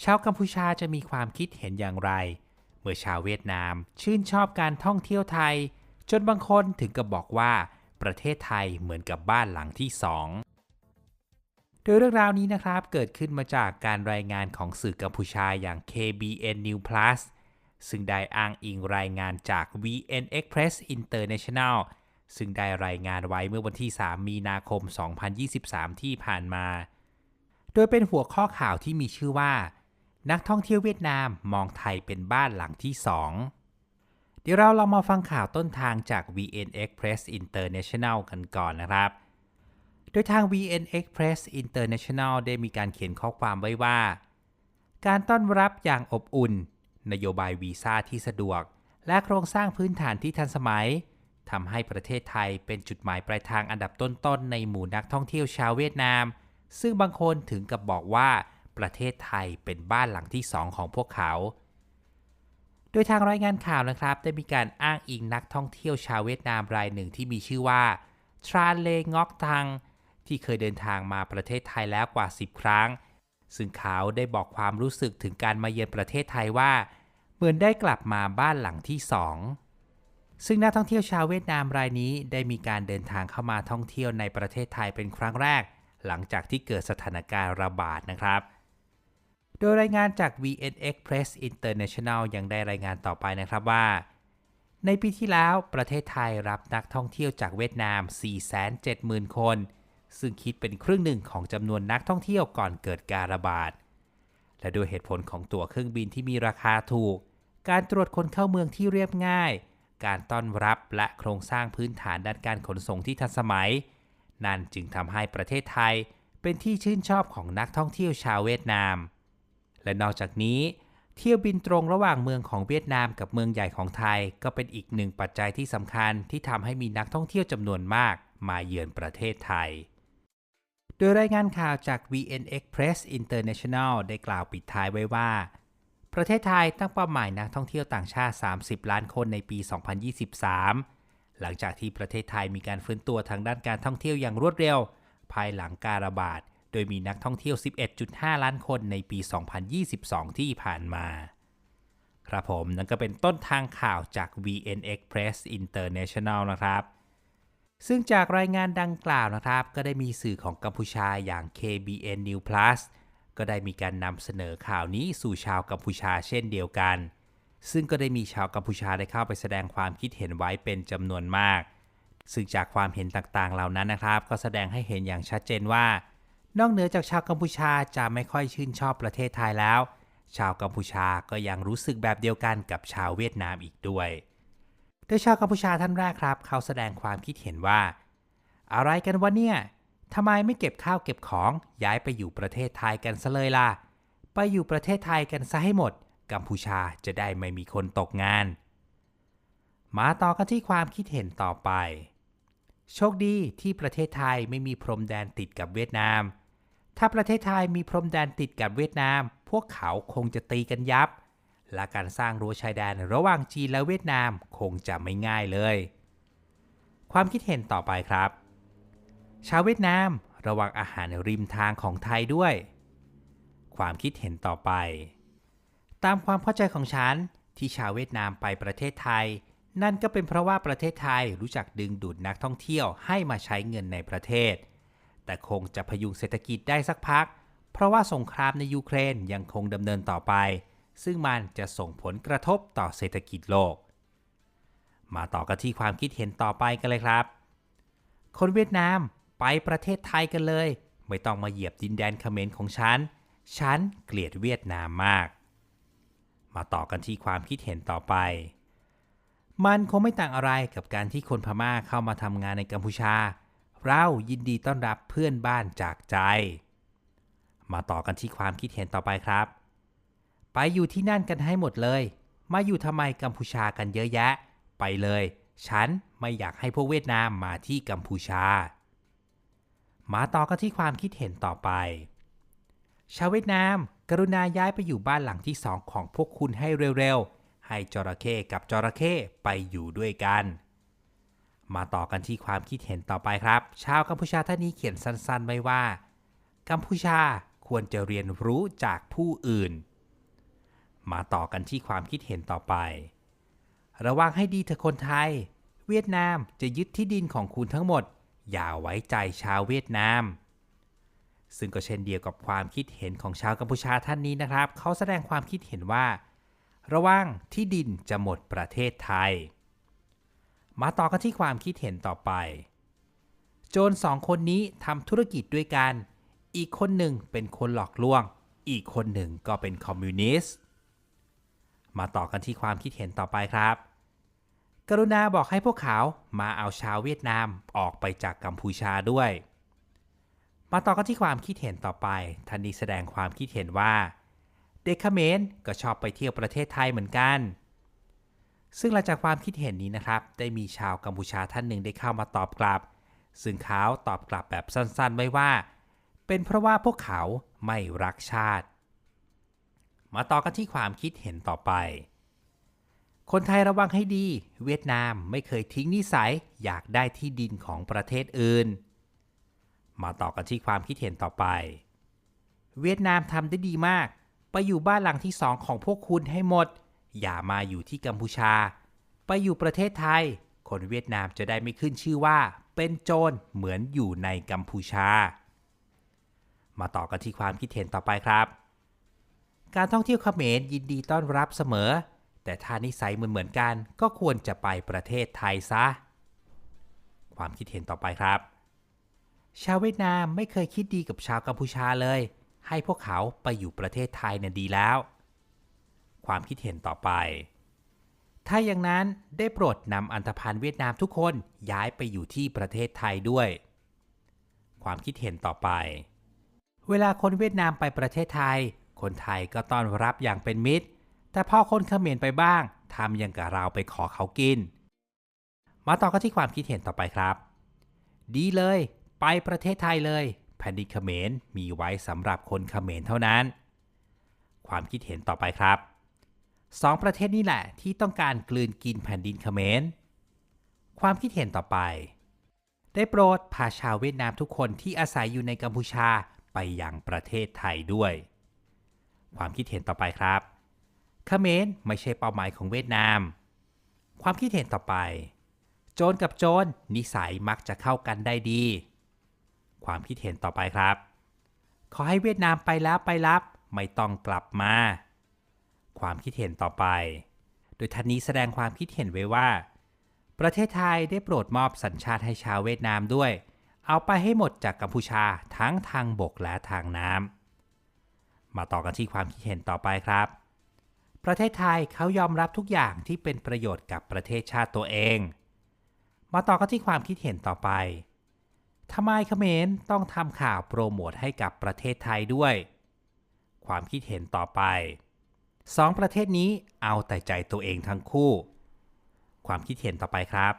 ชาวกัมพูชาจะมีความคิดเห็นอย่างไร เมื่อชาวเวียดนาม ชื่นชอบการท่องเที่ยวไทย จนบางคนถึงกับบอกว่า ประเทศไทยเหมือนกับบ้านหลังที่สองโดยเรื่องราวนี้นะครับ เกิดขึ้นมาจากการรายงานของสื่อกัมพูชาอย่าง KBN New Plus ซึ่งได้อ้างอิงรายงานจาก VN Express International ซึ่งได้รายงานไว้เมื่อวันที่ 3 มีนาคม 2023 ที่ผ่านมา โดยเป็นหัวข้อข่าวที่มีชื่อว่า นักท่องเที่ยวเวียดนามมองไทยเป็นบ้านหลังที่ 2 เดี๋ยวเราลองมาฟังข่าวต้นทางจาก VN Express International กันก่อนนะครับ โดยทาง VN Express International ได้มีการเขียนข้อความไว้ว่า การต้อนรับอย่างอบอุ่น นโยบายวีซ่าที่สะดวก และโครงสร้างพื้นฐานที่ทันสมัยทำให้ประเทศไทยเป็นจุดหมายปลายทางอันดับต้นๆ ในหมู่นักท่องเที่ยวชาวเวียดนาม ซึ่งบางคนถึงกับบอกว่า ประเทศไทยเป็นบ้านหลังที่สองของพวกเขา โดยทางรายงานข่าวนะครับ ได้มีการอ้างอิงนักท่องเที่ยวชาวเวียดนามรายหนึ่งที่มีชื่อว่าทรานเลงอกทัง ที่เคยเดินทางมาประเทศไทยแล้วกว่า 10 ครั้ง ซึ่งเขาได้บอกความรู้สึกถึงการมาเยือนประเทศไทยว่า เหมือนได้กลับมาบ้านหลังที่สองซึ่งนักท่องเที่ยวชาวเวียดนามรายนี้ได้มีการเดินทางเข้ามาท่องเที่ยวในประเทศไทยเป็นครั้งแรก หลังจากที่เกิดสถานการณ์ระบาดนะครับ โดยรายงานจาก VN Express International ยังได้รายงานต่อไปนะครับว่า ในปีที่แล้วประเทศไทยรับนักท่องเที่ยวจากเวียดนาม 470,000 คน ซึ่งคิดเป็นครึ่งหนึ่งของจำนวนนักท่องเที่ยวก่อนเกิดการระบาด และด้วยเหตุผลของตั๋วเครื่องบินที่มีราคาถูก การตรวจคนเข้าเมืองที่เรียบง่าย การต้อนรับและโครงสร้างพื้นฐานด้านการขนส่งที่ทันสมัย นั่นจึงทำให้ประเทศไทยเป็นที่ชื่นชอบของนักท่องเที่ยวชาวเวียดนาม และนอกจากนี้ เที่ยวบินตรงระหว่างเมืองของเวียดนามกับเมืองใหญ่ของไทย ก็เป็นอีกหนึ่งปัจจัยที่สำคัญที่ทำให้มีนักท่องเที่ยวจำนวนมากมาเยือนประเทศไทย โดยรายงานข่าวจาก VN Express International ได้กล่าวปิดท้ายไว้ว่า ประเทศไทยตั้งเป้าหมายนักท่องเที่ยวต่างชาติ 30 ล้านคนในปี 2023 หลังจากที่ประเทศไทยมีการฟื้นตัวทางด้านการท่องเที่ยวอย่างรวดเร็ว ภายหลังการระบาด โดยมีนักท่องเที่ยว 11.5 ล้านคนในปี 2022 ที่ผ่านมา ครับผมนั่นก็เป็นต้นทางข่าวจาก VN Express International นะครับ ซึ่งจากรายงานดังกล่าวนะครับ ก็ได้มีสื่อของกัมพูชาอย่าง KBN New Plus ก็ได้มีการนำเสนอข่าวนี้สู่ชาวกัมพูชาเช่นเดียวกัน ซึ่งก็ได้มีชาวกัมพูชาได้เข้าไปแสดงความคิดเห็นไว้เป็นจำนวนมาก ซึ่งจากความเห็นต่างๆ เหล่านั้นนะครับ ก็แสดงให้เห็นอย่างชัดเจนว่า นอกเหนือจากชาวกัมพูชาจะไม่ค่อยชื่นชอบประเทศไทยแล้ว ชาวกัมพูชาก็ยังรู้สึกแบบเดียวกันกับชาวเวียดนามอีกด้วย โดยชาวกัมพูชาท่านแรกครับ เขาแสดงความคิดเห็นว่า อะไรกันวะเนี่ยทำไมไม่เก็บข้าวเก็บของย้ายไปอยู่ประเทศไทยกันซะเลยล่ะ ไปอยู่ประเทศไทยกันซะให้หมด กัมพูชาจะได้ไม่มีคนตกงาน มาต่อกันที่ความคิดเห็นต่อไป โชคดีที่ประเทศไทยไม่มีพรมแดนติดกับเวียดนาม ถ้าประเทศไทยมีพรมแดนติดกับเวียดนาม พวกเขาคงจะตีกันยับ และการสร้างรั้วชายแดนระหว่างจีนและเวียดนามคงจะไม่ง่ายเลย ความคิดเห็นต่อไปครับ ชาวเวียดนามระวังอาหารริมทางของไทยด้วย ความคิดเห็นต่อไป ตามความเข้าใจของฉันที่ชาวเวียดนามไปประเทศไทย นั่นก็เป็นเพราะว่าประเทศไทยรู้จักดึงดูดนักท่องเที่ยวให้มาใช้เงินในประเทศ แต่คงจะพยุงเศรษฐกิจได้สักพัก เพราะว่าสงครามในยูเครนยังคงดำเนินต่อไป ซึ่งมันจะส่งผลกระทบต่อเศรษฐกิจโลก มาต่อกันที่ความคิดเห็นต่อไปกันเลยครับ คนเวียดนามไปประเทศไทยกันเลย ไม่ต้องมาเหยียบดินแดนเขมรของฉัน ฉันเกลียดเวียดนามมาก มาต่อกันที่ความคิดเห็นต่อไป มันคงไม่ต่างอะไรกับการที่คนพม่าเข้ามาทำงานในกัมพูชา เรายินดีต้อนรับเพื่อนบ้านจากใจ มาต่อกันที่ความคิดเห็นต่อไปครับ ไปอยู่ที่นั่นกันให้หมดเลย มาอยู่ทำไมกัมพูชากันเยอะแยะ ไปเลย ฉันไม่อยากให้พวกเวียดนามมาที่กัมพูชา มาต่อกันที่ความคิดเห็นต่อไป ชาวเวียดนาม กรุณาย้ายไปอยู่บ้านหลังที่สองของพวกคุณให้เร็วๆ ให้จระเข้กับจระเข้ไปอยู่ด้วยกัน มาต่อกันที่ความคิดเห็นต่อไปครับ ชาวกัมพูชาท่านนี้เขียนสั้นๆไว้ว่า กัมพูชาควรจะเรียนรู้จากผู้อื่น มาต่อกันที่ความคิดเห็นต่อไป ระวังให้ดีเถอะคนไทย เวียดนามจะยึดที่ดินของคุณทั้งหมด อย่าไว้ใจชาวเวียดนาม ซึ่งก็เช่นเดียวกับความคิดเห็นของชาวกัมพูชาท่านนี้นะครับ เขาแสดงความคิดเห็นว่า ระวังที่ดินจะหมดประเทศไทย มาต่อกันที่ความคิดเห็นต่อไป โจรสองคนนี้ทำธุรกิจด้วยกัน อีกคนหนึ่งเป็นคนหลอกลวง อีกคนหนึ่งก็เป็นคอมมิวนิสต์ มาต่อกันที่ความคิดเห็นต่อไปครับ กรุณาบอกให้พวกเขามาเอาชาวเวียดนามออกไปจากกัมพูชาด้วย มาต่อกันที่ความคิดเห็นต่อไปท่านนี้แสดงความคิดเห็นว่า เด็กเขมรก็ชอบไปเที่ยวประเทศไทยเหมือนกัน ซึ่งหลังจากความคิดเห็นนี้นะครับ ได้มีชาวกัมพูชาท่านหนึ่งได้เข้ามาตอบกลับ ซึ่งเขาตอบกลับแบบสั้นๆ ไว้ว่า เป็นเพราะว่าพวกเขาไม่รักชาติ มาต่อกันที่ความคิดเห็นต่อไป คนไทยระวังให้ดี เวียดนามไม่เคยทิ้งนิสัยอยากได้ที่ดินของประเทศอื่น มาต่อกันที่ความคิดเห็นต่อไป เวียดนามทำได้ดีมาก ไปอยู่บ้านหลังที่สองของพวกคุณให้หมด อย่ามาอยู่ที่กัมพูชา ไปอยู่ประเทศไทย คนเวียดนามจะได้ไม่ขึ้นชื่อว่า เป็นโจรเหมือนอยู่ในกัมพูชา มาต่อกันที่ความคิดเห็นต่อไปครับ การท่องเที่ยวเขมรยินดีต้อนรับเสมอ แต่ถ้านิสัยเหมือนเหมือนกัน ก็ควรจะไปประเทศไทยซะ ความคิดเห็นต่อไปครับ ชาวเวียดนามไม่เคยคิดดีกับชาวกัมพูชาเลย ให้พวกเขาไปอยู่ประเทศไทยเนี่ยดีแล้ว ความคิดเห็นต่อไป ถ้าอย่างนั้นได้โปรดนำอันธพาลเวียดนามทุกคนย้ายไปอยู่ที่ประเทศไทยด้วย ความคิดเห็นต่อไป เวลาคนเวียดนามไปประเทศไทย คนไทยก็ต้อนรับอย่างเป็นมิตร แต่พอคนเขมรไปบ้างทำอย่างกับเราไปขอเขากิน มาต่อกันที่ความคิดเห็นต่อไปครับ ดีเลย ไปประเทศไทยเลยแผ่นดินเขมรมีไว้สำหรับคนเขมรเท่านั้น ความคิดเห็นต่อไปครับ สองประเทศนี้แหละที่ต้องการกลืนกินแผ่นดินเขมร ความคิดเห็นต่อไป ได้โปรดพาชาวเวียดนามทุกคนที่อาศัยอยู่ในกัมพูชาไปยังประเทศไทยด้วย ความคิดเห็นต่อไปครับ เขมรไม่ใช่เป้าหมายของเวียดนาม ความคิดเห็นต่อไป โจรกับโจรนิสัยมักจะเข้ากันได้ดี ความคิดเห็นต่อไปครับ ขอให้เวียดนามไปแล้วไปรับ ไม่ต้องกลับมา ความคิดเห็นต่อไป โดยท่านนี้แสดงความคิดเห็นไว้ว่า ประเทศไทยได้โปรดมอบสัญชาติให้ชาวเวียดนามด้วย เอาไปให้หมดจากกัมพูชาทั้งทางบกและทางน้ำมาต่อกันที่ความคิดเห็นต่อไปครับ ประเทศไทยเขายอมรับทุกอย่างที่เป็นประโยชน์กับประเทศชาติตัวเอง มาต่อกันที่ความคิดเห็นต่อไปทำไมเขมรต้องทำข่าวโปรโมทให้กับประเทศไทยด้วย ความคิดเห็นต่อไป สองประเทศนี้เอาแต่ใจตัวเองทั้งคู่ ความคิดเห็นต่อไปครับ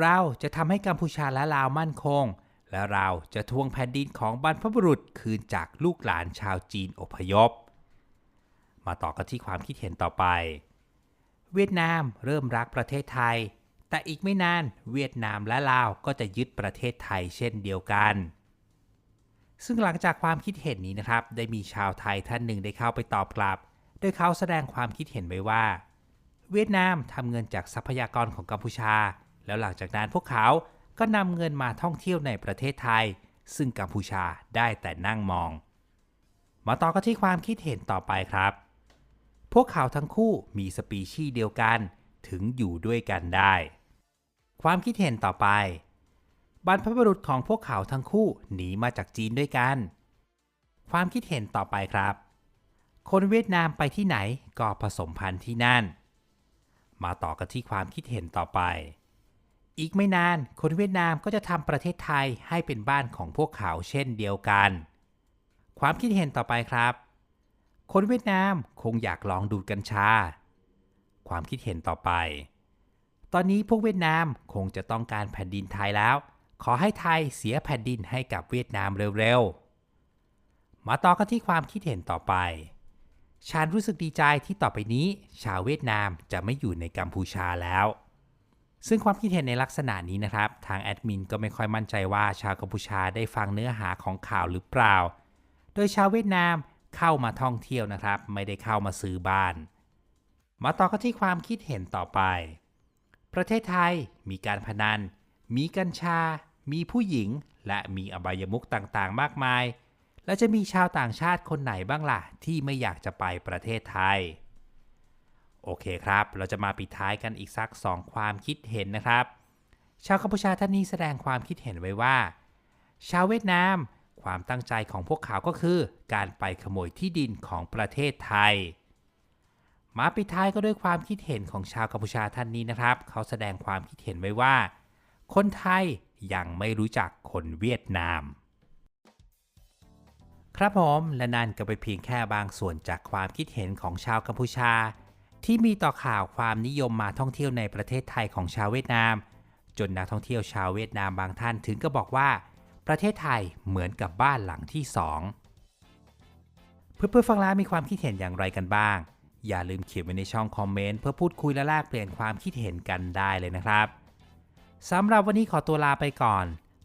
เราจะทำให้กัมพูชาและลาวมั่นคง และเราจะทวงแผ่นดินของบรรพบุรุษคืนจากลูกหลานชาวจีนอพยพ มาต่อกันที่ความคิดเห็นต่อไป เวียดนามเริ่มรักประเทศไทย แต่อีกไม่นานเวียดนามและลาวก็จะยึดประเทศไทยเช่นเดียวกันซึ่งหลังจากความคิดเห็นนี้นะครับ ได้มีชาวไทยท่านหนึ่งได้เข้าไปตอบกลับ โดยเขาแสดงความคิดเห็นไว้ว่า เวียดนามทำเงินจากทรัพยากรของกัมพูชา แล้วหลังจากนั้นพวกเขาก็นำเงินมาท่องเที่ยวในประเทศไทย ซึ่งกัมพูชาได้แต่นั่งมอง มาต่อกันที่ความคิดเห็นต่อไปครับ พวกเขาทั้งคู่มีสปีชีส์เดียวกันถึงอยู่ด้วยกันได้ ความคิดเห็นต่อไป บรรพบุรุษของพวกเขาทั้งคู่หนีมาจากจีนด้วยกัน ความคิดเห็นต่อไปครับ คนเวียดนามไปที่ไหนก็ผสมพันธุ์ที่นั่น มาต่อกันที่ความคิดเห็นต่อไป อีกไม่นานคนเวียดนามก็จะทำประเทศไทยให้เป็นบ้านของพวกเขาเช่นเดียวกัน ความคิดเห็นต่อไปครับ คนเวียดนามคงอยากลองดูดกัญชา ความคิดเห็นต่อไป ตอนนี้พวกเวียดนามคงจะต้องการแผ่นดินไทยแล้ว ขอให้ไทยเสียแผ่นดินให้กับเวียดนามเร็วๆ มาต่อกันที่ความคิดเห็นต่อไป ฉันรู้สึกดีใจที่ต่อไปนี้ ชาวเวียดนามจะไม่อยู่ในกัมพูชาแล้ว ซึ่งความคิดเห็นในลักษณะนี้นะครับ ทางแอดมินก็ไม่ค่อยมั่นใจว่าชาวกัมพูชาได้ฟังเนื้อหาของข่าวหรือเปล่า โดยชาวเวียดนามเข้ามาท่องเที่ยวนะครับ ไม่ได้เข้ามาซื้อบ้าน มาต่อกันที่ความคิดเห็นต่อไป ประเทศไทยมีการพนัน มีกัญชา มีผู้หญิง และมีอบายมุขต่างๆ มากมาย แล้วจะมีชาวต่างชาติคนไหนบ้างล่ะ ที่ไม่อยากจะไปประเทศไทย โอเคครับ เราจะมาปิดท้ายกันอีกสักสองความคิดเห็นนะครับ ชาวกัมพูชาท่านนี้แสดงความคิดเห็นไว้ว่า ชาวเวียดนาม ความตั้งใจของพวกเขาก็คือ การไปขโมยที่ดินของประเทศไทย มาปิดท้ายก็ด้วยความคิดเห็นของชาวกัมพูชาท่านนี้นะครับ เขาแสดงความคิดเห็นไว้ว่า คนไทยยังไม่รู้จักคนเวียดนาม ครับผมและนั่นก็เป็นเพียงแค่บางส่วนจากความคิดเห็นของชาวกัมพูชา ที่มีต่อข่าวความนิยมมาท่องเที่ยวในประเทศไทยของชาวเวียดนาม จนนักท่องเที่ยวชาวเวียดนามบางท่านถึงก็บอกว่า ประเทศไทยเหมือนกับบ้านหลังที่สองเพื่อนๆฟังแล้วมีความคิดเห็นอย่างไรกันบ้าง อย่าลืมเขียนไว้ในช่องคอมเมนต์เพื่อพูดคุยและแลกเปลี่ยนความคิดเห็นกันได้เลยนะครับสำหรับวันนี้ขอตัวลาไปก่อน